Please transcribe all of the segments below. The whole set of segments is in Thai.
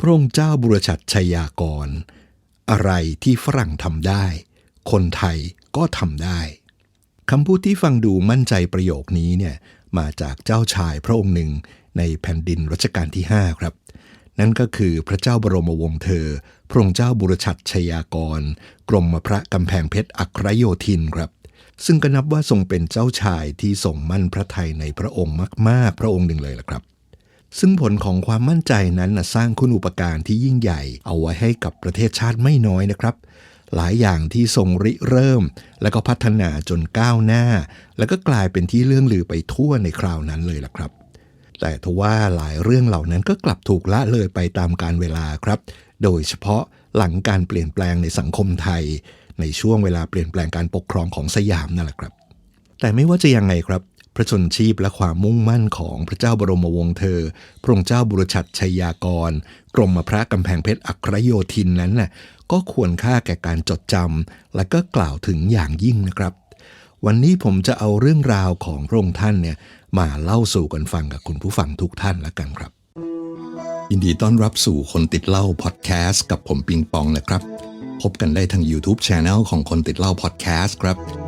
พระองค์เจ้าบุรชัดชัยยากร อะไรที่ฝรั่งทำได้ คนไทยก็ทำได้คำพูดที่ฟังดูมั่นใจประโยคนี้เนี่ยมาจากเจ้าชายพระองค์หนึ่งในแผ่นดินรัชกาลที่ 5 ครับ นั่นก็คือพระเจ้าบรมวงศ์เธอ พระองค์เจ้าบุรชัดชัยยากร กรมพระกำแพงเพชรอัครโยธินครับ ซึ่งก็นับว่าทรงเป็นเจ้าชายที่ทรงมั่นพระทัยในพระองค์มาก ๆ พระองค์หนึ่งเลยล่ะครับ ซึ่งผลของความมั่นใจนั้นนะสร้างคุณอุปการที่ยิ่งใหญ่ เอาไว้ให้กับประเทศชาติไม่น้อยนะครับ หลายอย่างที่ทรงริเริ่ม แล้วก็พัฒนาจนก้าวหน้า แล้วก็กลายเป็นที่เรื่องลือไปทั่วในคราวนั้นเลยล่ะครับ แต่ทว่าหลายเรื่องเหล่านั้นก็กลับถูกละเลยไปตามการเวลาครับ โดยเฉพาะหลังการเปลี่ยนแปลงในสังคมไทย ในช่วงเวลาเปลี่ยนแปลงการปกครองของสยามนั่นแหละครับ แต่ไม่ว่าจะยังไงครับ พระชนชีพและความมุ่งมั่นของพระเจ้าบรมวงศ์เธอ พระองค์เจ้าบุรชัดชัยยากร กรมพระกำแพงเพชรอัครโยธินนั้นน่ะก็ควรค่าแก่การจดจำและก็กล่าวถึงอย่างยิ่งนะครับ วันนี้ผมจะเอาเรื่องราวของพระองค์ท่านเนี่ยมาเล่าสู่กันฟังกับคุณผู้ฟังทุกท่านล้วกันครับ ยินดีต้อนรับสู่คนติดเล่าพอดแคสต์กับผมปิงปองนะครับ พบกันได้ทาง YouTube c h anel ของคนติดเล่าพอดแคสต์ครับ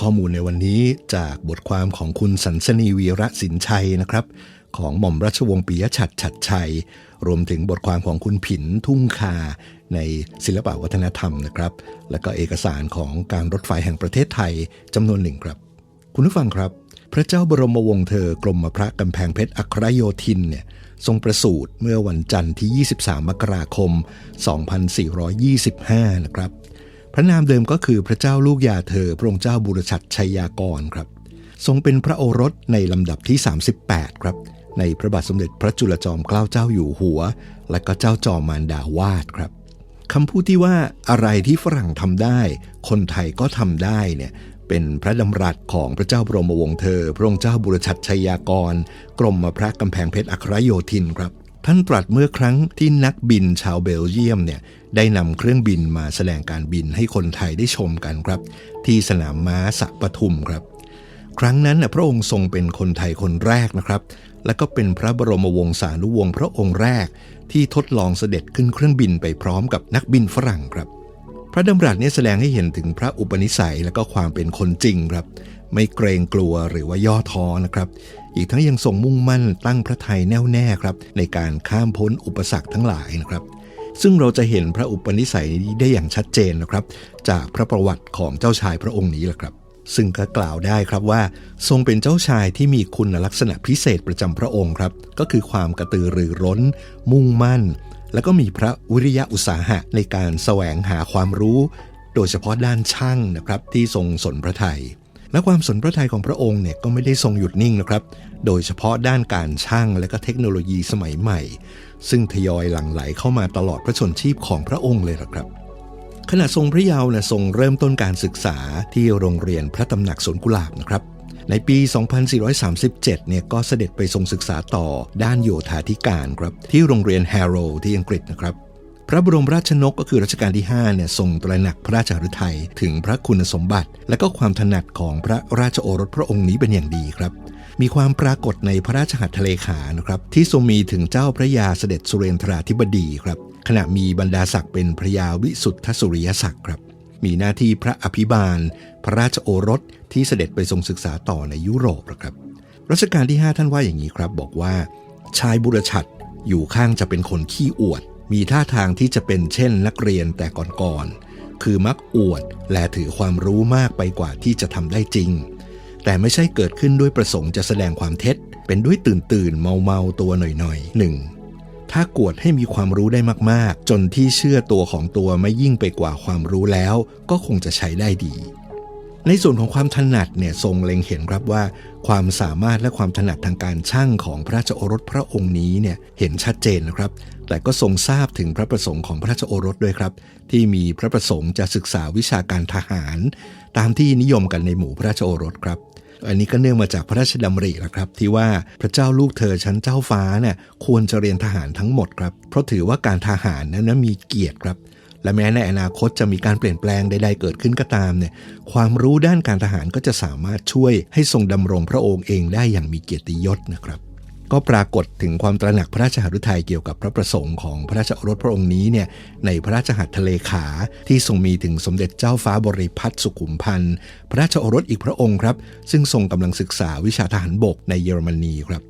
ข้อมูลในวันนี้จากบทความของคุณสันสนีวีระสินชัยนะครับ ของหม่อมราชวงศ์ปิยชัดฉัดชัย รวมถึงบทความของคุณผินทุ่งคา ในศิลปวัฒนธรรมนะครับ และก็เอกสารของการรถไฟแห่งประเทศไทยจำนวนหนึ่งครับ คุณผู้ฟังครับ พระเจ้าบรมวงศ์เธอกรมพระกำแพงเพชรอัครโยธินเนี่ยทรงประสูติเมื่อวันจันทร์ที่ 23 มกราคม 2425 นะครับ พระนามเดิมก็คือพระเจ้าลูกยาเธอพระองค์เจ้าบุรชัดชัยยากรครับ ทรงเป็นพระโอรสในลำดับที่ 38 ครับ ในพระบาทสมเด็จพระจุลจอมเกล้าเจ้าอยู่หัว และก็เจ้าจอมมารดาวาดครับคำพูดที่ว่าอะไรที่ฝรั่งทำได้ คนไทยก็ทำได้เนี่ยเป็นพระดำรัสของพระเจ้าบรมวงศ์เธอ พระองค์เจ้าบุรชัดชัยยากร กรมพระกำแพงเพชรอัครโยธินครับ ท่านตรัสเมื่อครั้งที่นักบินชาวเบลเยียมเนี่ยได้นำเครื่องบินมาแสดงการบินให้คนไทยได้ชมกันครับ ที่สนามม้าสัปทุมครับ ครั้งนั้นนะพระองค์ทรงเป็นคนไทยคนแรกนะครับ และก็เป็นพระบรมวงศานุวงศ์พระองค์แรก ที่ทดลองเสด็จขึ้นเครื่องบินไปพร้อมกับนักบินฝรั่งครับ พระดำรัสนี้แสดงให้เห็นถึงพระอุปนิสัยและก็ความเป็นคนจริงครับ ไม่เกรงกลัวหรือว่าย่อท้อนะครับ อีกทั้งยังทรงมุ่งมั่นตั้งพระทัยแน่วแน่ครับ ในการข้ามพ้นอุปสรรคทั้งหลายนะครับ ซึ่งเราจะเห็นพระอุปนิสัยนี้ได้อย่างชัดเจนนะครับ จากพระประวัติของเจ้าชายพระองค์นี้แหละครับ ซึ่งก็กล่าวได้ครับว่า ทรงเป็นเจ้าชายที่มีคุณลักษณะพิเศษประจำพระองค์ครับ ก็คือความกระตือรือร้น มุ่งมั่น แล้วก็มีพระวิริยะอุตสาหะในการแสวงหาความรู้ โดยเฉพาะด้านช่างนะครับที่ทรงสนพระไทย และความสนพระทัยของพระองค์เนี่ยก็ไม่ได้ทรงหยุดนิ่งนะครับ โดยเฉพาะด้านการช่างและก็เทคโนโลยีสมัยใหม่ ซึ่งทยอยหลั่งไหลเข้ามาตลอดพระชนชีพของพระองค์เลยละครับ ขณะทรงพระเยาว์นะทรงเริ่มต้นการศึกษาที่โรงเรียนพระตำหนักสวนกุหลาบนะครับ ในปี 2437 เนี่ยก็เสด็จไปทรงศึกษาต่อด้านโยธาธิการครับที่โรงเรียนแฮร์โรที่อังกฤษนะครับ พระบรมราชนกก็คือรัชกาลที่5เนี่ยทรงตระหนักพระราชฤทัยถึงพระคุณสมบัติ และก็ความถนัดของพระราชโอรสพระองค์นี้เป็นอย่างดีครับ มีความปรากฏในพระราชหัตถเลขานะครับ ที่ทรงมีถึงเจ้าพระยาเสด็จสุเรนทราธิบดีครับ ขณะมีบรรดาศักดิ์เป็นพระยาวิสุทธสุริยศักดิ์ครับ มีหน้าที่พระอภิบาล พระราชโอรสที่เสด็จไปทรงศึกษาต่อในยุโรปนะครับรัชกาลที่ 5 ท่านว่าอย่างนี้ครับ บอกว่า ชายบุรชัดอยู่ข้างจะเป็นคนขี้อวด มีท่าทางที่จะเป็นเช่นนักเรียนแต่ก่อนๆ คือมักอวดและถือความรู้มากไปกว่าที่จะทำได้จริง แต่ไม่ใช่เกิดขึ้นด้วยประสงค์จะแสดงความเท็จ เป็นด้วยตื่นตื่นเมาเมาตัวหน่อยๆหนึ่งถ้ากวดให้มีความรู้ได้มากๆ จนที่เชื่อตัวของตัวไม่ยิ่งไปกว่าความรู้แล้ว ก็คงจะใช้ได้ดี ในส่วนของความถนัดเนี่ยทรงเล็งเห็นครับว่า ความสามารถและความถนัดทางการช่างของพระราชโอรสพระองค์นี้เนี่ยเห็นชัดเจนนะครับ แต่ก็ทรงทราบถึงพระประสงค์ของพระราชโอรสด้วยครับ ที่มีพระประสงค์จะศึกษาวิชาการทหาร ตามที่นิยมกันในหมู่พระราชโอรสครับ อันนี้ก็เนื่องมาจากพระราชดำริแหละครับ ที่ว่าพระเจ้าลูกเธอชั้นเจ้าฟ้าเนี่ยควรจะเรียนทหารทั้งหมดครับ เพราะถือว่าการทหารนั้นมีเกียรติครับและแม้ในอนาคตจะมีการเปลี่ยนแปลงใดๆเกิดขึ้นก็ตามเนี่ยความรู้ด้านการทหารก็จะสามารถช่วยให้ทรงดำรงพระองค์เองได้อย่างมีเกียรติยศนะครับ ก็ปรากฏถึงความตระหนักพระราชหฤทัยเกี่ยวกับพระประสงค์ของพระราชโอรสพระองค์นี้เนี่ยในพระราชหัตถเลขาที่ทรงมีถึงสมเด็จเจ้าฟ้าบริพัตรสุขุมพันธ์พระราชโอรสอีกพระองค์ครับซึ่งทรงกำลังศึกษาวิชาทหารบกในเยอรมนีครับ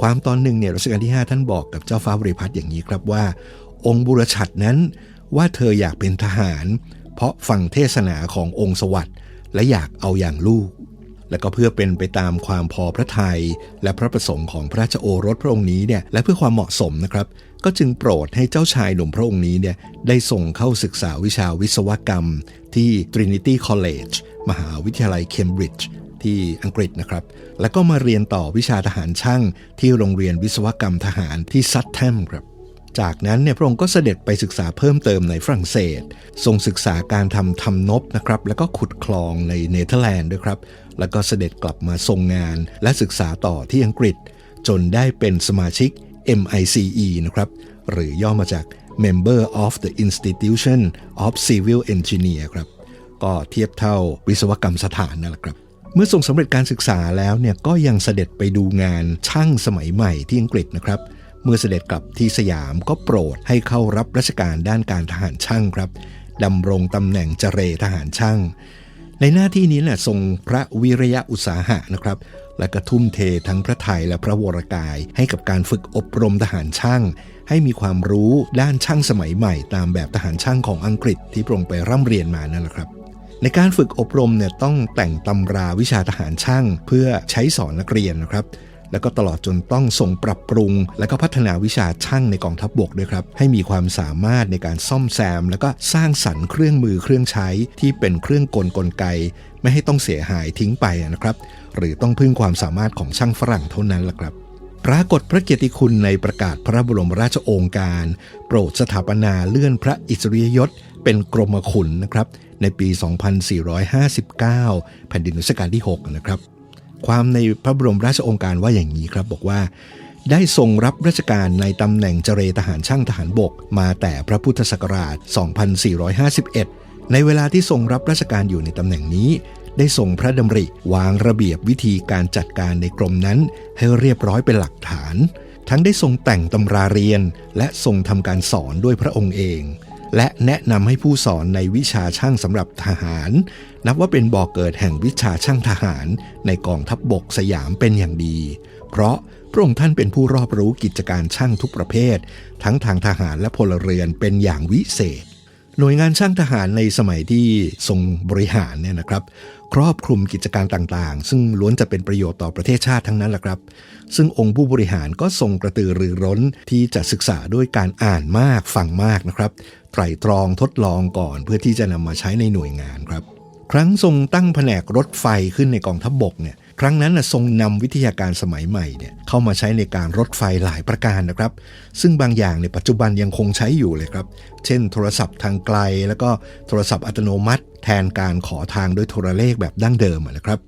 ความตอนหนึ่งเนี่ยรัชกาลที่ 5 ท่านบอกกับเจ้าฟ้าบริพัตรอย่างนี้ครับว่า องค์บุรชัดนั้นว่าเธออยากเป็นทหาร เพราะฟังเทศนาขององค์สวัสด์และอยากเอาอย่างลูก และก็เพื่อเป็นไปตามความพอพระทัยและพระประสงค์ของพระราชโอรสพระองค์นี้เนี่ยและเพื่อความเหมาะสมนะครับ ก็จึงโปรดให้เจ้าชายหนุ่มพระองค์นี้เนี่ยได้ส่งเข้าศึกษาวิชาวิศวกรรม ที่ Trinity College มหาวิทยาลัยเคมบริดจ์ที่อังกฤษนะครับ แล้วก็มาเรียนต่อวิชาทหารช่าง ที่โรงเรียนวิศวกรรมทหารที่ซัตแทมครับจากนั้นเนี่ยพระองค์ก็เสด็จไปศึกษาเพิ่มเติมในฝรั่งเศสทรงศึกษาการทำทำนบนะครับ แล้วก็ขุดคลองในเนเธอร์แลนด์ด้วยครับ แล้วก็เสด็จกลับมาทรงงานและศึกษาต่อที่อังกฤษ จนได้เป็นสมาชิก MICE นะครับหรือย่อมาจาก Member of the Institution of Civil Engineer ครับก็เทียบเท่าวิศวกรรมสถานนั่นแหละครับ เมื่อทรงสำเร็จการศึกษาแล้วเนี่ยก็ยังเสด็จไปดูงานช่างสมัยใหม่ที่อังกฤษนะครับ เมื่อเสด็จกลับที่สยามก็โปรดให้เข้ารับราชการด้านการทหารช่างครับดำรงตำแหน่งเจเรทหารช่าง ในหน้าที่นี้แหละทรงพระวิริยะอุตสาหะนะครับ และก็ทุ่มเททั้งพระไทยและพระวรกาย ให้กับการฝึกอบรมทหารช่าง ให้มีความรู้ด้านช่างสมัยใหม่ ตามแบบทหารช่างของอังกฤษที่พระองค์ไปร่ำเรียนมานั่นแหละครับในการฝึกอบรมเนี่ยต้องแต่งตำราวิชาทหารช่าง เพื่อใช้สอนนักเรียนนะครับ แล้วก็ตลอดจนต้องส่งปรับปรุง และก็พัฒนาวิชาช่างในกองทัพบบกด้วยครับ ให้มีความสามารถในการซ่อมแซม แล้วก็สร้างสรรค์เครื่องมือเครื่องใช้ที่เป็นเครื่องกลกลไก ไม่ให้ต้องเสียหายทิ้งไปนะครับ หรือต้องพึ่งความสามารถของช่างฝรั่งเท่านั้นละครับปรากฏพระเกียรติคุณในประกาศพระบรมราชโองการ โปรดสถาปนาเลื่อนพระอิสริยยศ เป็นกรมขุนนะครับ ในปี 2459 แผ่นดินรัชกาลที่ 6 นะครับ ความในพระบรมราชโองการว่าอย่างนี้ครับบอกว่า ได้ทรงรับราชการในตำแหน่งเจรทหารช่างทหารบก มาแต่พระพุทธศักราช 2451 ในเวลาที่ทรงรับราชการอยู่ในตำแหน่งนี้ ได้ทรงพระดำริวางระเบียบวิธีการจัดการในกรมนั้น ให้เรียบร้อยเป็นหลักฐาน ทั้งได้ทรงแต่งตำราเรียน และทรงทำการสอนด้วยพระองค์เอง และแนะนำให้ผู้สอนในวิชาช่างสำหรับทหาร นับว่าเป็นบ่อกเกิดแห่งวิชาช่างทหารในกองทัพบบกสยามเป็นอย่างดี เพราะพระองค์ท่านเป็นผู้รอบรู้กิจการช่างทุกประเภท ทั้งทางทหารและพลเรือนเป็นอย่างวิเศษ หน่วยงานช่างทหารในสมัยที่ทรงบริหารเนี่ยนะครับ ครอบคลุมกิจการต่างๆ ซึ่งล้วนจะเป็นประโยชน์ต่อประเทศชาติทั้งนั้นแหละครับ ซึ่งองค์ผู้บริหารก็ทรงกระตือรือร้นที่จะศึกษาด้วยการอ่านมากฟังมากนะครับ ไตรตรองทดลองก่อนเพื่อที่จะนำมาใช้ในหน่วยงานครับ ครั้งทรงตั้งแผนกรถไฟขึ้นในกองทัพบบกเนี่ยครั้งนั้นนะทรงนำวิทยาการสมัยใหม่เนี่ยเข้ามาใช้ในการรถไฟหลายประการนะครับ ซึ่งบางอย่างในปัจจุบันยังคงใช้อยู่เลยครับ เช่น โทรศัพท์ทางไกล แล้วก็โทรศัพท์อัตโนมัติ แทนการขอทางด้วยโทรเลขแบบดั้งเดิมนะครับ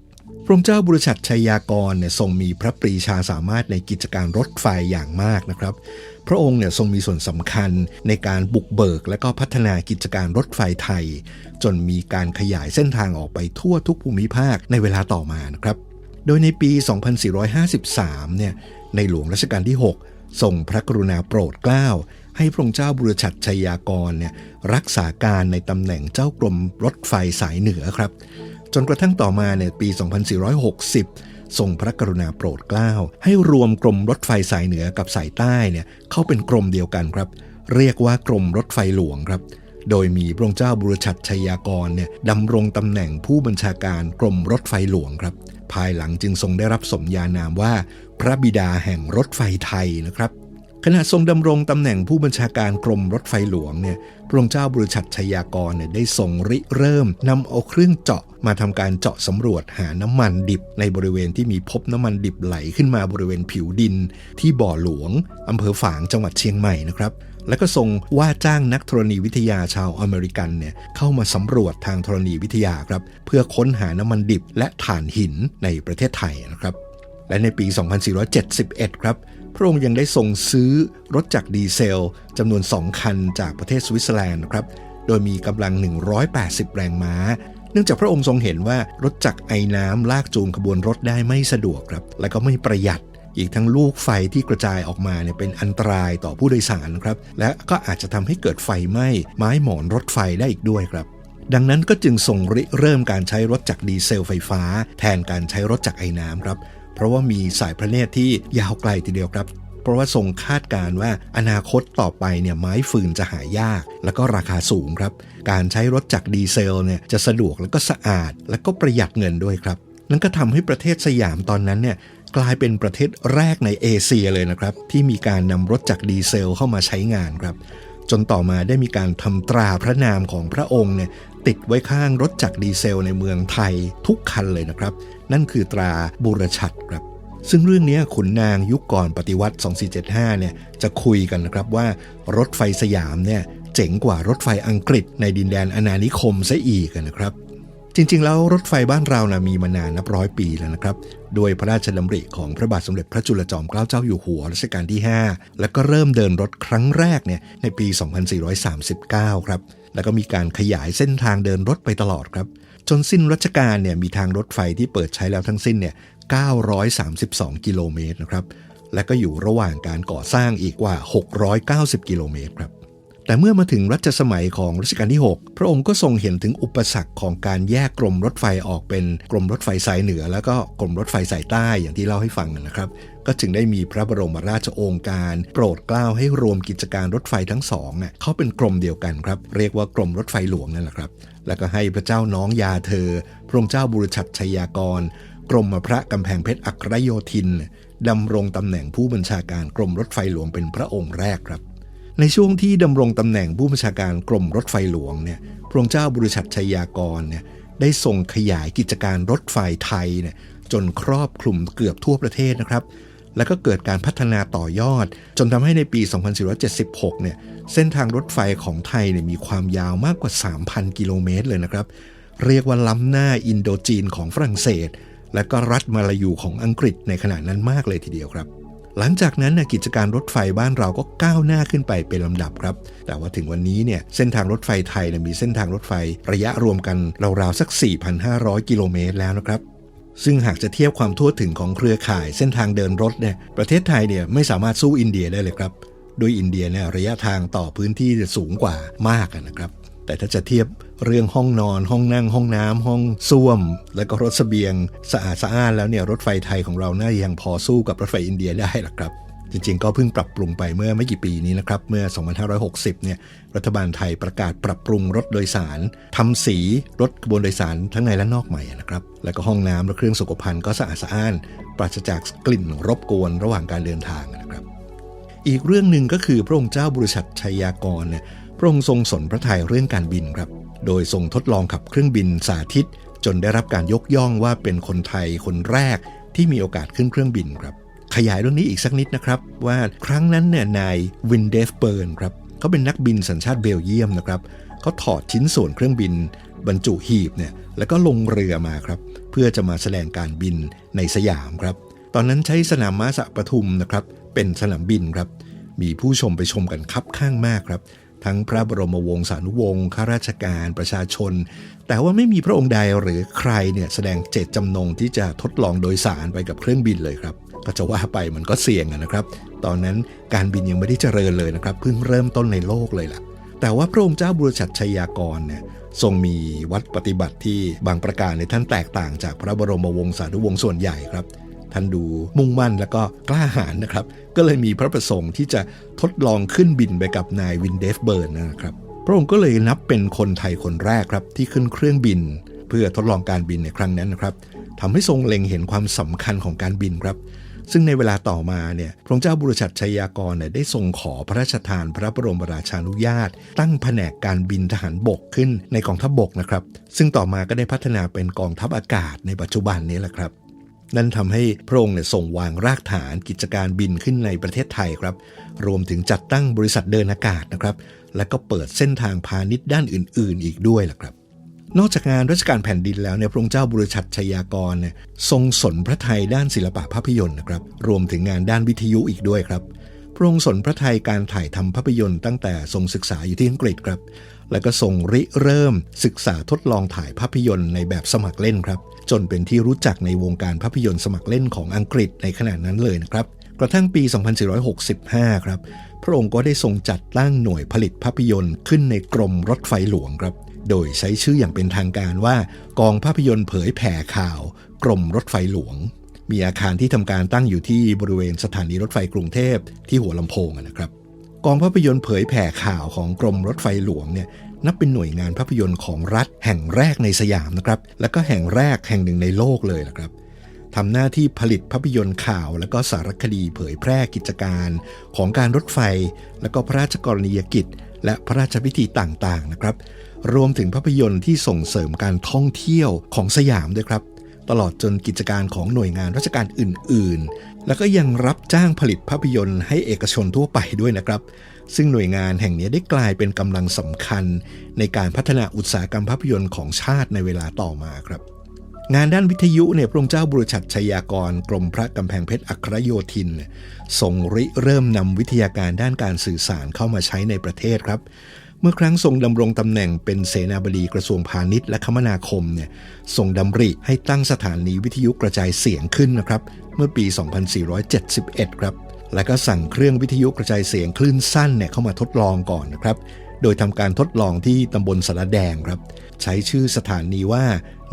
ระองค์เจ้าบุรชัดชัยยากรเนี่ยทรงมีพระปรีชาสามารถในกิจการรถไฟอย่างมากนะครับ พระองค์เนี่ยทรงมีส่วนสำคัญในการบุกเบิก และก็พัฒนากิจการรถไฟไทย จนมีการขยายเส้นทางออกไปทั่วทุกภูมิภาคในเวลาต่อมานะครับ โดยในปี 2453 เนี่ยในหลวงรัชกาลที่ 6 ทรงพระกรุณาโปรดเกล้าให้พระองค์เจ้าบุรชัดชัยยากรเนี่ยรักษาการในตำแหน่งเจ้ากรมรถไฟสายเหนือครับ จนกระทั่งต่อมาในปี 2460 ทรงพระกรุณาโปรดเกล้า ให้รวมกรมรถไฟสายเหนือกับสายใต้เนี่ยเข้าเป็นกรมเดียวกันครับ เรียกว่ากรมรถไฟหลวงครับ โดยมีพระองค์เจ้าบุรชัดชัยยากรเนี่ยดำรงตำแหน่งผู้บัญชาการกรมรถไฟหลวงครับ ภายหลังจึงทรงได้รับสมญานามว่า พระบิดาแห่งรถไฟไทยนะครับ ขณะทรงดำรงตำแหน่งผู้บัญชาการกรมรถไฟหลวงเนี่ย พระองค์เจ้าบุรชัดชัยากรเนี่ยได้ทรงริเริ่มนำเอาเครื่องเจาะมาทำการเจาะสำรวจหาน้ำมันดิบ ในบริเวณที่มีพบน้ำมันดิบไหลขึ้นมาบริเวณผิวดิน ที่บ่อหลวงอำเภอฝางจังหวัดเชียงใหม่นะครับและก็ทรงว่าจ้างนักธรณีวิทยาชาวอเมริกันเนี่ยเข้ามาสำรวจทางธรณีวิทยาครับ เพื่อค้นหาน้ำมันดิบและถ่านหินในประเทศไทยนะครับ และในปี 2471 ครับ พระองค์ยังได้ทรงซื้อรถจักรดีเซลจำนวน 2 คันจากประเทศสวิตเซอร์แลนด์ครับ โดยมีกำลัง 180 แรงม้า เนื่องจากพระองค์ทรงเห็นว่ารถจักรไอน้ำลากจูงขบวนรถได้ไม่สะดวกครับ และก็ไม่ประหยัดอีกทั้งลูกไฟที่กระจายออกมาเนี่ยเป็นอันตรายต่อผู้โดยสารครับ และก็อาจจะทำให้เกิดไฟไหม้ไม้หมอนรถไฟได้อีกด้วยครับ ดังนั้นก็จึงส่งริเริ่มการใช้รถจักรดีเซลไฟฟ้า แทนการใช้รถจักรไอน้ำครับ เพราะว่ามีสายพระเนตรที่ยาวไกลทีเดียวครับ เพราะว่าทรงคาดการว่าอนาคตต่อไปเนี่ยไม้ฟืนจะหายาก แล้วก็ราคาสูงครับ การใช้รถจักรดีเซลเนี่ยจะสะดวกแล้วก็สะอาด แล้วก็ประหยัดเงินด้วยครับ นั่นก็ทำให้ประเทศสยามตอนนั้นเนี่ยกลายเป็นประเทศแรกในเอเชียเลยนะครับ ที่มีการนำรถจักรดีเซลเข้ามาใช้งานครับ จนต่อมาได้มีการทำตราพระนามของพระองค์เนี่ย ติดไว้ข้างรถจักรดีเซลในเมืองไทยทุกคันเลยนะครับ นั่นคือตราบุรชัดครับ ซึ่งเรื่องนี้ขุนนางยุคก่อนปฏิวัติ 2475 เนี่ยจะคุยกันนะครับว่ารถไฟสยามเนี่ยเจ๋งกว่ารถไฟอังกฤษในดินแดนอาณานิคมซะอีกนะครับจริงๆ แล้วรถไฟบ้านเรานะมีมานานนับร้อยปีแล้วนะครับ โดยพระราชดำริของพระบาทสมเด็จพระจุลจอมเกล้าเจ้าอยู่หัวรัชกาลที่ 5 แล้วก็เริ่มเดินรถครั้งแรกเนี่ยในปี 2439 ครับ แล้วก็มีการขยายเส้นทางเดินรถไปตลอดครับ จนสิ้นรัชกาลเนี่ยมีทางรถไฟที่เปิดใช้แล้วทั้งสิ้นเนี่ย 932 กิโลเมตรนะครับ และก็อยู่ระหว่างการก่อสร้างอีกกว่า 690 กิโลเมตรครับ แต่เมื่อมาถึงรัชสมัยของรัชกาลที่ 6 พระองค์ก็ทรงเห็นถึงอุปสรรคของการแยกกรมรถไฟออกเป็นกรมรถไฟสายเหนือ แล้วก็กรมรถไฟสายใต้อย่างที่เล่าให้ฟังนะครับ ก็จึงได้มีพระบรมราชโองการ โปรดเกล้าให้รวมกิจการรถไฟทั้งสองเขาเป็นกรมเดียวกันครับ เรียกว่ากรมรถไฟหลวงนั่นแหละครับ แล้วก็ให้พระเจ้าน้องยาเธอ พระองค์เจ้าบุรชัดชัยากร กรมพระกำแพงเพชรอัครโยธินดำรงตำแหน่งผู้บัญชาการกรมรถไฟหลวงเป็นพระองค์แรกครับ ในช่วงที่ดำรงตำแหน่งผู้บัญชาการกรมรถไฟหลวงเนี่ยพระองค์เจ้าบุรชัดชัยากรเนี่ยได้ทรงขยายกิจการรถไฟไทยเนี่ยจนครอบคลุมเกือบทั่วประเทศนะครับ แล้วก็เกิดการพัฒนาต่อยอด จนทำให้ในปี 2476 เนี่ยเส้นทางรถไฟของไทยเนี่ยมีความยาวมากกว่า 3,000 กิโลเมตรเลยนะครับ เรียกว่าล้ำหน้าอินโดจีนของฝรั่งเศส และก็รัฐมาลายูของอังกฤษในขณะนั้นมากเลยทีเดียวครับ หลังจากนั้นนะกิจการรถไฟบ้านเราก็ก้าวหน้าขึ้นไปเป็นลำดับครับ แต่ว่าถึงวันนี้เนี่ยเส้นทางรถไฟไทยนะมีเส้นทางรถไฟระยะรวมกันราวๆสัก 4,500 กิโลเมตรแล้วนะครับ ซึ่งหากจะเทียบความทั่วถึงของเครือข่ายเส้นทางเดินรถเนี่ยประเทศไทยเนี่ยไม่สามารถสู้อินเดียได้เลยครับโดยอินเดียเนี่ยระยะทางต่อพื้นที่จะสูงกว่ามากนะครับ แต่ถ้าจะเทียบเรื่องห้องนอน ห้องนั่ง ห้องน้ำห้องส้วม แล้วก็รถเสบียงสะอาดสะอ้านแล้วเนี่ยรถไฟไทยของเราน่ายังพอสู้กับรถไฟอินเดียได้หรอครับ จริงๆ ก็เพิ่งปรับปรุงไปเมื่อไม่กี่ปีนี้นะครับเมื่อ 2560 เนี่ยรัฐบาลไทยประกาศปรับปรุงรถโดยสารทำสีรถขบวนโดยสารทั้งในและนอกใหม่นะครับ แล้วก็ห้องน้ำและเครื่องสุขภัณฑ์ก็สะอาดสะอ้าน ปราศจากกลิ่นรบกวนระหว่างการเดินทางนะครับ อีกเรื่องหนึ่งก็คือพระองค์เจ้าบุรชัดชัยยากรเนี่ยพระองค์ทรงสนพระทัยเรื่องการบินครับ โดยทรงทดลองขับเครื่องบินสาธิต จนได้รับการยกย่องว่าเป็นคนไทยคนแรกที่มีโอกาสขึ้นเครื่องบินครับ ขยายเรื่องนี้อีกสักนิดนะครับ ว่าครั้งนั้นเนี่ยนายวินเดฟเบิร์นครับเขาเป็นนักบินสัญชาติเบลเยียมนะครับเขาถอดชิ้นส่วนเครื่องบิน บรรจุหีบเนี่ยแล้วก็ลงเรือมาครับ เพื่อจะมาแสดงการบินในสยามครับ ตอนนั้นใช้สนามม้าสะปทุมนะครับ เป็นสนามบินครับ มีผู้ชมไปชมกันคับข้างมากครับทั้งพระบรมวงศานุวงศ์ข้าราชการประชาชน แต่ว่าไม่มีพระองค์ใดหรือใครเนี่ยแสดงเจตจำนงที่จะทดลองโดยสารไปกับเครื่องบินเลยครับ ก็จะว่าไปมันก็เสี่ยงนะครับ ตอนนั้นการบินยังไม่ได้เจริญเลยนะครับ เพิ่งเริ่มต้นในโลกเลยล่ะ แต่ว่าพระองค์เจ้าบุรชัดชัยากรเนี่ยทรงมีวัดปฏิบัติที่บางประการในท่านแตกต่างจากพระบรมวงศานุวงศ์ส่วนใหญ่ครับ ท่านดูมุ่งมั่นแล้วก็กล้าหาญนะครับ ก็เลยมีพระประสงค์ที่จะทดลองขึ้นบินไปกับนายวินเดฟเบิร์นนะครับ พระองค์ก็เลยนับเป็นคนไทยคนแรกครับที่ขึ้นเครื่องบิน เพื่อทดลองการบินในครั้งนั้นนะครับทำให้ทรงเล็งเห็นความสำคัญของการบินครับ ซึ่งในเวลาต่อมาเนี่ยพระองค์เจ้าบุรชัดชัยยากรเนี่ยได้ทรงขอพระราชทานพระบรมราชานุญาต ตั้งแผนกการบินทหารบกขึ้นในกองทัพบบกนะครับ ซึ่งต่อมาก็ได้พัฒนาเป็นกองทัพอากาศในปัจจุบันนี้แหละครับนั่นทำให้พระองค์เนี่ยส่งวางรากฐานกิจการบินขึ้นในประเทศไทยครับ รวมถึงจัดตั้งบริษัทเดินอากาศนะครับ และก็เปิดเส้นทางพาณิชย์ด้านอื่น ๆ อีกด้วยล่ะครับ นอกจากงานราชการแผ่นดินแล้วเนี่ยพระองค์เจ้าบุรชัดชยากรเนี่ยทรงสนพระไทยด้านศิลปะภาพยนตร์นะครับรวมถึงงานด้านวิทยุอีกด้วยครับพระองค์สนพระไทยการถ่ายทำภาพยนตร์ตั้งแต่ทรงศึกษาอยู่ที่อังกฤษครับ แล้วก็ทรงริเริ่มศึกษาทดลองถ่ายภาพยนตร์ในแบบสมัครเล่นครับ จนเป็นที่รู้จักในวงการภาพยนตร์สมัครเล่นของอังกฤษในขณะนั้นเลยนะครับกระทั่งปี 2465 ครับ พระองค์ก็ได้ทรงจัดตั้งหน่วยผลิตภาพยนตร์ขึ้นในกรมรถไฟหลวงครับ โดยใช้ชื่ออย่างเป็นทางการว่ากองภาพยนตร์เผยแผ่ข่าว กรมรถไฟหลวง มีอาคารที่ทำการตั้งอยู่ที่บริเวณสถานีรถไฟกรุงเทพที่หัวลำโพงนะครับ กองภาพยนตร์เผยแผ่ข่าวของกรมรถไฟหลวงเนี่ยนับเป็นหน่วยงานภาพยนตร์ของรัฐแห่งแรกในสยามนะครับ และก็แห่งแรกแห่งหนึ่งในโลกเลยนะครับทำหน้าที่ผลิตภาพยนตร์ข่าว และก็สารคดีเผยแพร่กิจการ ของการรถไฟ และก็พระราชกรณียกิจ และพระราชพิธีต่างๆนะครับ รวมถึงภาพยนตร์ที่ส่งเสริมการท่องเที่ยวของสยามด้วยครับ ตลอดจนกิจการของหน่วยงานราชการอื่น ๆ แล้วก็ยังรับจ้างผลิตภาพยนตร์ให้เอกชนทั่วไปด้วยนะครับ ซึ่งหน่วยงานแห่งนี้ได้กลายเป็นกำลังสำคัญ ในการพัฒนาอุตสาหกรรมภาพยนตร์ของชาติในเวลาต่อมาครับ งานด้านวิทยุเนี่ยพระองค์เจ้าบุรชัดชัยากร กรมพระกำแพงเพชรอัครโยธินเนี่ยทรงริเริ่มนำวิทยาการด้านการสื่อสารเข้ามาใช้ในประเทศครับ เมื่อครั้งทรงดำรงตำแหน่งเป็นเสนาบดีกระทรวงพาณิชย์และคมนาคมเนี่ยทรงดำริให้ตั้งสถานีวิทยุกระจายเสียงขึ้นนะครับเมื่อปี 2471 ครับ และก็สั่งเครื่องวิทยุกระจายเสียงคลื่นสั้นเนี่ยเข้ามาทดลองก่อนนะครับ โดยทำการทดลองที่ตำบลสารแดงครับ ใช้ชื่อสถานีว่า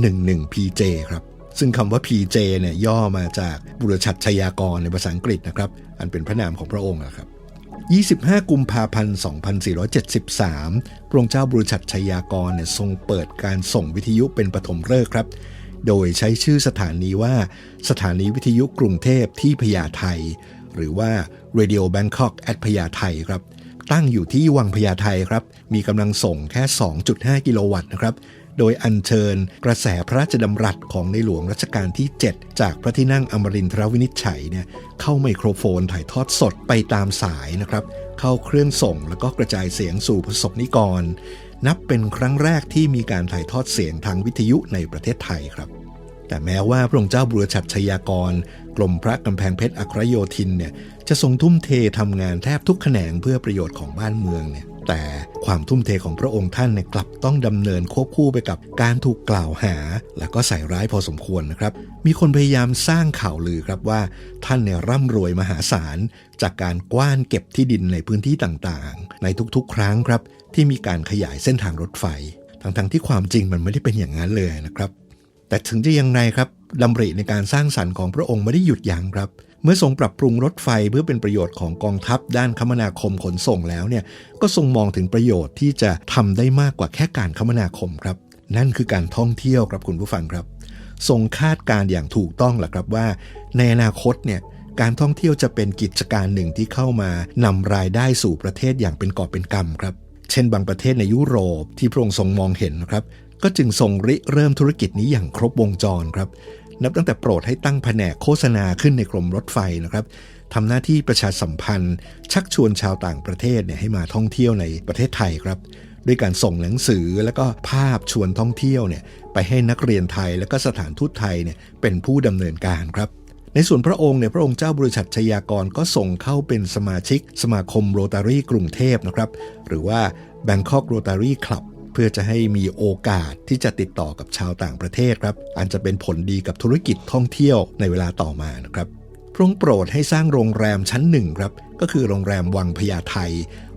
11PJ ครับ ซึ่งคำว่า PJ เนี่ยย่อมาจากบุรชัดชยากรในภาษาอังกฤษนะครับ อันเป็นพระนามของพระองค์นะครับ25 กุมภาพันธ์ 2473 พระองค์เจ้าบุรชัดชัยากรเนี่ยทรงเปิดการส่งวิทยุเป็นปฐมฤกษ์ครับ โดยใช้ชื่อสถานีว่าสถานีวิทยุกรุงเทพที่พญาไทหรือว่า Radio Bangkok at พญาไทครับ ตั้งอยู่ที่วังพญาไทครับ มีกำลังส่งแค่ 2.5 กิโลวัตต์นะครับ โดยอัญเชิญกระแสพระราชดำรัสของในหลวงรัชกาลที่ 7 จากพระที่นั่งอมรินทรวินิจฉัยเนี่ยเข้าไมโครโฟนถ่ายทอดสดไปตามสายนะครับ เข้าเครื่องส่งแล้วก็กระจายเสียงสู่ประสบนิกร นับเป็นครั้งแรกที่มีการถ่ายทอดเสียงทางวิทยุในประเทศไทยครับแต่แม้ว่าพระองค์เจ้าบุรชัดชยากร กรมพระกำแพงเพชรอัครโยธินเนี่ยจะทรงทุ่มเททำงานแทบทุกแขนงเพื่อประโยชน์ของบ้านเมืองเนี่ยแต่ความทุ่มเทของพระองค์ท่านเนี่ยกลับต้องดำเนินควบคู่ไปกับการถูกกล่าวหา และก็ใส่ร้ายพอสมควรนะครับ มีคนพยายามสร้างข่าวลือครับว่าท่านเนี่ยร่ำรวยมหาศาล จากการกว้านเก็บที่ดินในพื้นที่ต่างๆ ในทุกๆ ครั้งครับ ที่มีการขยายเส้นทางรถไฟ ทั้งๆที่ความจริงมันไม่ได้เป็นอย่างนั้นเลยนะครับ แต่ถึงจะยังไงครับ ดำริในการสร้างสรรค์ของพระองค์ไม่ได้หยุดยั้งครับ เมื่อทรงปรับปรุงรถไฟเพื่อเป็นประโยชน์ของกองทัพด้านคมนาคมขนส่งแล้วเนี่ยก็ทรงมองถึงประโยชน์ที่จะทำได้มากกว่าแค่การคมนาคมครับ นั่นคือการท่องเที่ยวครับคุณผู้ฟังครับ ทรงคาดการอย่างถูกต้องแหละครับว่า ในอนาคตเนี่ยการท่องเที่ยวจะเป็นกิจการหนึ่งที่เข้ามานำรายได้สู่ประเทศอย่างเป็นกอบเป็นกำครับ เช่นบางประเทศในยุโรปที่พระองค์ทรงมองเห็นนะครับ ก็จึงทรงริเริ่มธุรกิจนี้อย่างครบวงจรครับ นับตั้งแต่โปรดให้ตั้งแผนกโฆษณาขึ้นในกรมรถไฟนะครับทำหน้าที่ประชาสัมพันธ์ ชักชวนชาวต่างประเทศเนี่ยให้มาท่องเที่ยวในประเทศไทยครับ ด้วยการส่งหนังสือแล้วก็ภาพชวนท่องเที่ยวเนี่ยไปให้นักเรียนไทยและก็สถานทูตไทยเนี่ยเป็นผู้ดำเนินการครับในส่วนพระองค์เนี่ยพระองค์เจ้าบริษัทชยากรก็ส่งเข้าเป็นสมาชิก สมาคมโรตารี่กรุงเทพนะครับ หรือว่า Bangkok Rotary Club พื่อจะให้มีโอกาสที่จะติดต่อกับชาวต่างประเทศครับ อันจะเป็นผลดีกับธุรกิจท่องเที่ยวในเวลาต่อมานะครับพระองค์โปรดให้สร้างโรงแรมชั้นหนึ่งครับ ก็คือโรงแรมวังพญาไท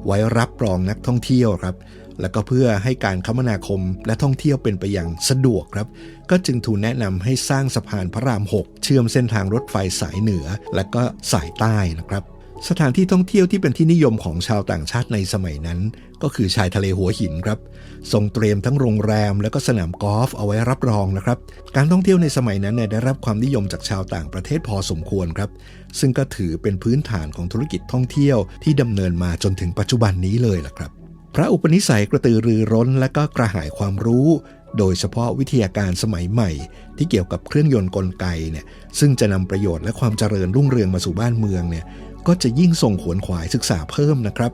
ไว้รับรองนักท่องเที่ยวครับ แล้วก็เพื่อให้การคมนาคมและท่องเที่ยวเป็นไปอย่างสะดวกครับ ก็จึงถูกแนะนำให้สร้างสะพานพระราม 6 เชื่อมเส้นทางรถไฟสายเหนือ และก็สายใต้นะครับ สถานที่ท่องเที่ยวที่เป็นที่นิยมของชาวต่างชาติในสมัยนั้น ก็คือชายทะเลหัวหินครับทรงเตรียมทั้งโรงแรม และก็สนามกอล์ฟเอาไว้รับรองนะครับ การท่องเที่ยวในสมัยนั้นได้รับความนิยมจากชาวต่างประเทศพอสมควรครับ ซึ่งก็ถือเป็นพื้นฐานของธุรกิจท่องเที่ยวที่ดำเนินมาจนถึงปัจจุบันนี้เลยล่ะครับ พระอุปนิสัยกระตือรือร้นและก็กระหายความรู้โดยเฉพาะวิทยาการสมัยใหม่ ที่เกี่ยวกับเครื่องยนต์กลไกเนี่ยซึ่งจะนำประโยชน์และความเจริญรุ่งเรืองมาสู่บ้านเมืองเนี่ย ก็จะยิ่งส่งขวนขวายศึกษาเพิ่มนะครับ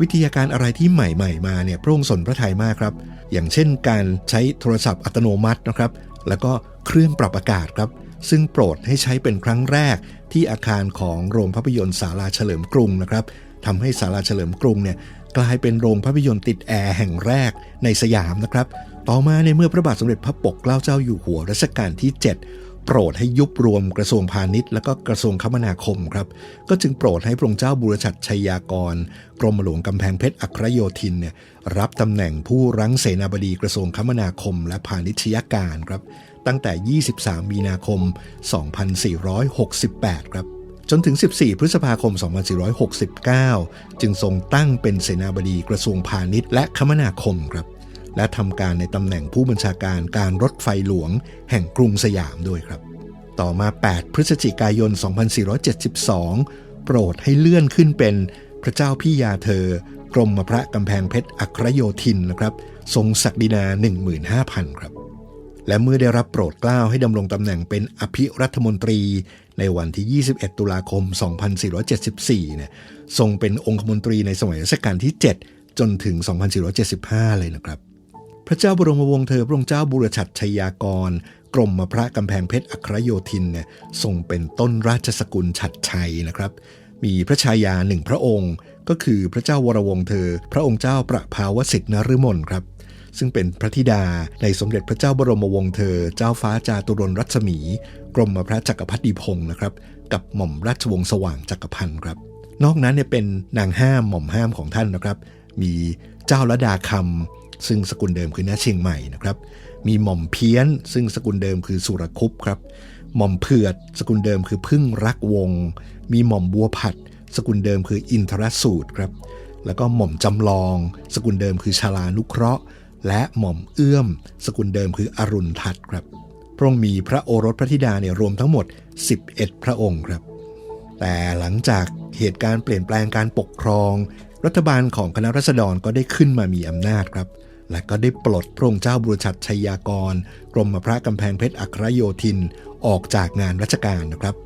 วิทยาการอะไรที่ใหม่ ๆ มาเนี่ยพระองค์สนพระทัยมากครับ อย่างเช่นการใช้โทรศัพท์อัตโนมัตินะครับ แล้วก็เครื่องปรับอากาศครับ ซึ่งโปรดให้ใช้เป็นครั้งแรกที่อาคารของโรงภาพยนตร์ศาลาเฉลิมกรุงนะครับทำให้ศาลาเฉลิมกรุงเนี่ยกลายเป็นโรงภาพยนตร์ติดแอร์แห่งแรกในสยามนะครับ ต่อมาในเมื่อพระบาทสมเด็จพระปกเกล้าเจ้าอยู่หัวรัชกาลที่ 7 โปรดให้ยุบรวมกระทรวงพาณิชย์และก็กระทรวงคมนาคมครับ ก็จึงโปรดให้พระองค์เจ้าบุรชัดชัยยากร กรมหลวงกำแพงเพชรอัครโยธินเนี่ยรับตำแหน่งผู้รั้งเสนาบดีกระทรวงคมนาคม และพาณิชยการครับ ตั้งแต่ 23 มีนาคม 2468 ครับจนถึง 14 พฤษภาคม 2469 จึงทรงตั้งเป็นเสนาบดีกระทรวงพาณิชย์และคมนาคมครับ และทำการในตำแหน่งผู้บัญชาการการรถไฟหลวง แห่งกรุงสยามด้วยครับ ต่อมา 8 พฤศจิกายน 2472 โปรดให้เลื่อนขึ้นเป็นพระเจ้าพี่ยาเธอ กรมพระกำแพงเพชรอัครโยธินนะครับ ทรงศักดินา 15,000 ครับ และเมื่อได้รับโปรดเกล้าให้ดำรงตำแหน่งเป็นอภิรัฐมนตรีในวันที่ 21 ตุลาคม 2474 เนี่ย ทรงเป็นองคมนตรีในสมัยรัชกาลที่ 7 จนถึง 2475 เลยนะครับ พระเจ้าบรมวงศ์เธอพระองค์เจ้าบุรชัดชัยยากร กรมพระกำแพงเพชรอัครโยธินเนี่ยทรงเป็นต้นราชสกุลฉัดชัยนะครับ มีพระชายาหนึ่งพระองค์ ก็คือพระเจ้าวรวงศ์เธอ พระองค์เจ้าประภาวสิทธินฤมลครับ ซึ่งเป็นพระธิดาในสมเด็จพระเจ้าบรมวงศ์เธอ เจ้าฟ้าจาตุรนรัศมี กรมพระจักรพรรดิพงศ์นะครับ กับหม่อมราชวงศ์สว่างจักรพันธ์ครับ นอกนั้นเนี่ยเป็นนางห้ามหม่อมห้ามของท่านนะครับ มีเจ้าละดาคำ ซึ่งสกุลเดิมคือณเชียงใหม่นะครับ มีหม่อมเพี้ยน ซึ่งสกุลเดิมคือสุรคุปครับ หม่อมเผือด สกุลเดิมคือพึ่งรักวง มีหม่อมบัวผัด สกุลเดิมคืออินทรสูตรครับ แล้วก็หม่อมจำลอง สกุลเดิมคือชาลานุเคราะห์ และหม่อมเอื้อม สกุลเดิมคืออรุณทัตครับ พระองค์มีพระโอรสพระธิดาเนี่ยรวมทั้งหมด 11 พระองค์ครับ แต่หลังจากเหตุการณ์เปลี่ยนแปลงการปกครองรัฐบาลของคณะรัษฎรก็ได้ขึ้นมามีอำนาจครับ และก็ได้ปลดพระองค์เจ้าบุรชัดชัยยากร กรมพระกำแพงเพชรอัครโยธินออกจากงานราชการนะครับ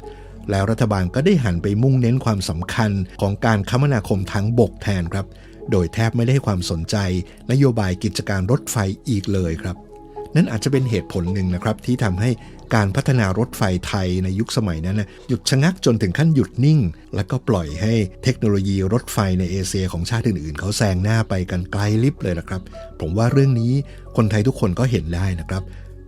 แล้วรัฐบาลก็ได้หันไปมุ่งเน้นความสำคัญของการคมนาคมทางบกแทนครับ โดยแทบไม่ได้ให้ความสนใจ นโยบายกิจการรถไฟอีกเลยครับ นั่นอาจจะเป็นเหตุผลหนึ่งนะครับที่ทำให้ การพัฒนารถไฟไทยในยุคสมัยนั้นนะหยุดชะงักจนถึงขั้นหยุดนิ่ง แล้วก็ปล่อยให้เทคโนโลยีรถไฟในเอเชียของชาติอื่นๆ เขาแซงหน้าไปกันไกลลิบเลยนะครับ ผมว่าเรื่องนี้คนไทยทุกคนก็เห็นได้นะครับ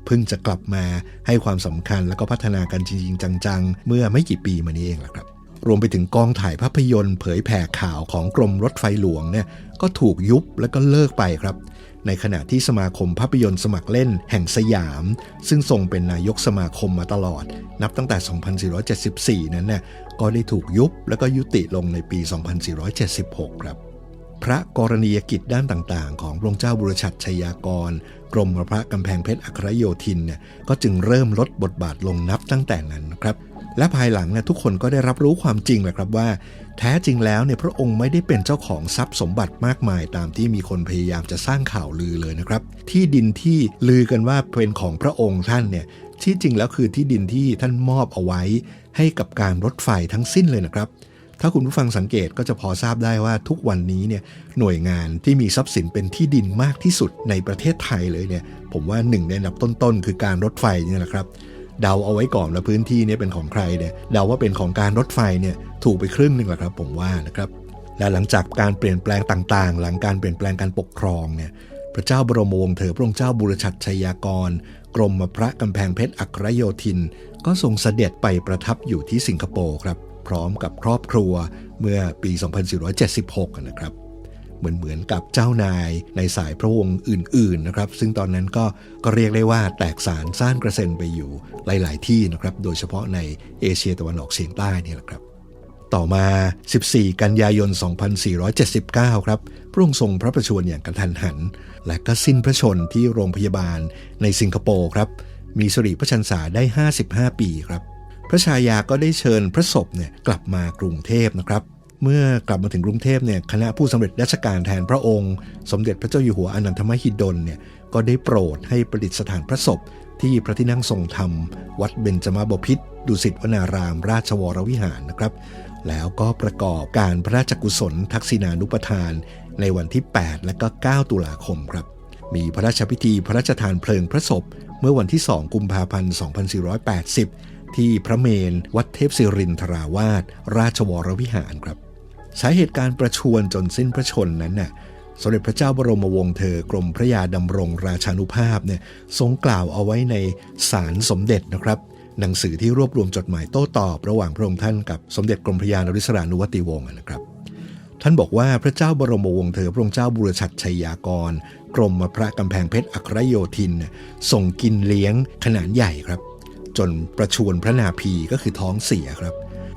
เพิ่งจะกลับมาให้ความสำคัญแล้วก็พัฒนากันจริง ๆ จัง ๆ เมื่อไม่กี่ปีมานี้เองแหละครับ รวมไปถึงกองถ่ายภาพยนตร์ เผยแผ่ข่าวของกรมรถไฟหลวงเนี่ยก็ถูกยุบแล้วก็เลิกไปครับ ในขณะที่สมาคมภาพยนตร์สมัครเล่นแห่งสยาม ซึ่งทรงเป็นนายกสมาคมมาตลอด นับตั้งแต่ 2474 นั้นเนี่ยก็ได้ถูกยุบแล้วก็ยุติลงในปี 2476 ครับ พระกรณียกิจด้านต่างๆ ของพระองค์เจ้าบุรชัดชัยยากร กรมพระกำแพงเพชรอัครโยธินเนี่ยก็จึงเริ่มลดบทบาทลงนับตั้งแต่นั้นครับและภายหลังเนี่ยทุกคนก็ได้รับรู้ความจริงแหละครับว่า แท้จริงแล้วเนี่ยพระองค์ไม่ได้เป็นเจ้าของทรัพย์สมบัติมากมาย ตามที่มีคนพยายามจะสร้างข่าวลือเลยนะครับ ที่ดินที่ลือกันว่าเป็นของพระองค์ท่านเนี่ยที่จริงแล้วคือที่ดินที่ท่านมอบเอาไว้ ให้กับการรถไฟทั้งสิ้นเลยนะครับ ถ้าคุณผู้ฟังสังเกตก็จะพอทราบได้ว่าทุกวันนี้เนี่ยหน่วยงานที่มีทรัพย์สินเป็นที่ดินมากที่สุดในประเทศไทยเลยเนี่ยผมว่าหนึ่งในอันดับต้นๆคือการรถไฟนี่ยนะครับ เดาเอาไว้ก่อนแล้วพื้นที่นี้เป็นของใครเนี่ยเดาว่าเป็นของการรถไฟเนี่ยถูกไปครึ่งหนึ่งแหละครับ ผมว่านะครับและหลังจากการเปลี่ยนแปลงต่างๆ หลังการเปลี่ยนแปลงการปกครองเนี่ยพระเจ้าบรมวงศ์เธอพระองค์เจ้าบุรชัดชัยยากร กรมพระกำแพงเพชรอัครโยธิน ก็ทรงเสด็จไปประทับอยู่ที่สิงคโปร์ครับ พร้อมกับครอบครัวเมื่อปี 2476 นะครับ เหมือนเหมือนกับเจ้านายในสายพระวงศ์อื่นๆนะครับ ซึ่งตอนนั้นก็ก็เรียกได้ว่าแตกสารซ่านกระเซ็นไปอยู่หลาย ๆ ที่นะครับ โดยเฉพาะในเอเชียตะวันออกเฉียงใต้นี่แหละครับต่อมา 14 กันยายน 2479 ครับ พระองค์ทรงพระประชวรอย่างกระทันหัน และก็สิ้นพระชนที่โรงพยาบาลในสิงคโปร์ครับ มีสิริพระชันษาได้ 55 ปีครับ พระชายาก็ได้เชิญพระศพเนี่ยกลับมากรุงเทพนะครับ เมื่อกลับมาถึงกรุงเทพเนี่ยคณะผู้สำเร็จราชการแทนพระองค์ สมเด็จพระเจ้าอยู่หัวอนันทมหิดลเนี่ยก็ได้โปรดให้ประดิษฐานพระศพที่พระที่นั่งทรงธรรม วัดเบญจมาบพิตรดุสิตวนาราม ราชวรวิหารนะครับ แล้วก็ประกอบการพระราชกุศลทักษิณานุปทาน ในวันที่ 8 และก็ 9 ตุลาคมครับ มีพระราชพิธีพระราชทานเพลิงพระศพ เมื่อวันที่ 2 กุมภาพันธ์ 2480 ที่พระเมนวัดเทพศิรินทราวาสราชวรวิหารครับ สาเหตุการประชวรจนสิ้นพระชนนั้นน่ะสมเด็จพระเจ้าบรมวงศ์เธอกรมพระยาดำรงราชานุภาพเนี่ยทรงกล่าวเอาไว้ในสารสมเด็จนะครับ หนังสือที่รวบรวมจดหมายโต้ตอบ ระหว่างพระองค์ท่านกับสมเด็จกรมพระยานริศรานุวติวงศ์นะครับ ท่านบอกว่าพระเจ้าบรมวงศ์เธอพระองค์เจ้าบุรชัดชัยยากร กรมพระกำแพงเพชรอัครโยธินส่งกินเลี้ยงขนาดใหญ่ครับ จนประชวรพระนาภีก็คือท้องเสียครับ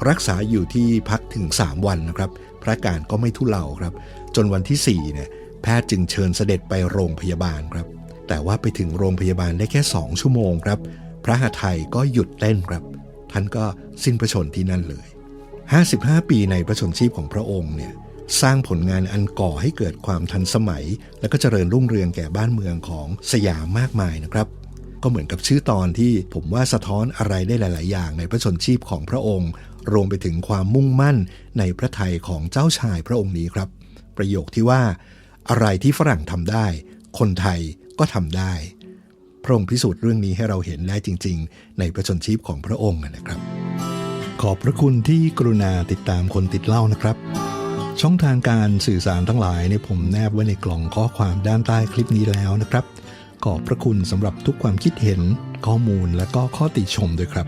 รักษาอยู่ที่พักถึง 3 วันนะครับ พระอาการก็ไม่ทุเลาครับ จนวันที่4เนี่ยแพทย์จึงเชิญเสด็จไปโรงพยาบาลครับ แต่ว่าไปถึงโรงพยาบาลได้แค่ 2 ชั่วโมงครับ พระหทัยก็หยุดเต้นครับ ท่านก็สิ้นพระชนที่นั่นเลย 55 ปีในพระชนชีพของพระองค์เนี่ยสร้างผลงานอันก่อให้เกิดความทันสมัย และก็เจริญรุ่งเรืองแก่บ้านเมืองของสยามมากมายนะครับ ก็เหมือนกับชื่อตอนที่ผมว่าสะท้อนอะไรได้หลาย ๆ อย่างในพระชนชีพของพระองค์ รวมไปถึงความมุ่งมั่นในพระทัยของเจ้าชายพระองค์นี้ครับ ประโยคที่ว่า อะไรที่ฝรั่งทำได้ คนไทยก็ทำได้ พระองค์พิสูจน์เรื่องนี้ให้เราเห็นได้จริง ๆ ในพระชนชีพของพระองค์นะครับ ขอบพระคุณที่กรุณาติดตามคนติดเล่านะครับ ช่องทางการสื่อสารทั้งหลายเนี่ยผมแนบไว้ในกล่องข้อความด้านใต้คลิปนี้แล้วนะครับ ขอบพระคุณสำหรับทุกความคิดเห็นข้อมูลและก็ข้อติชมด้วยครับ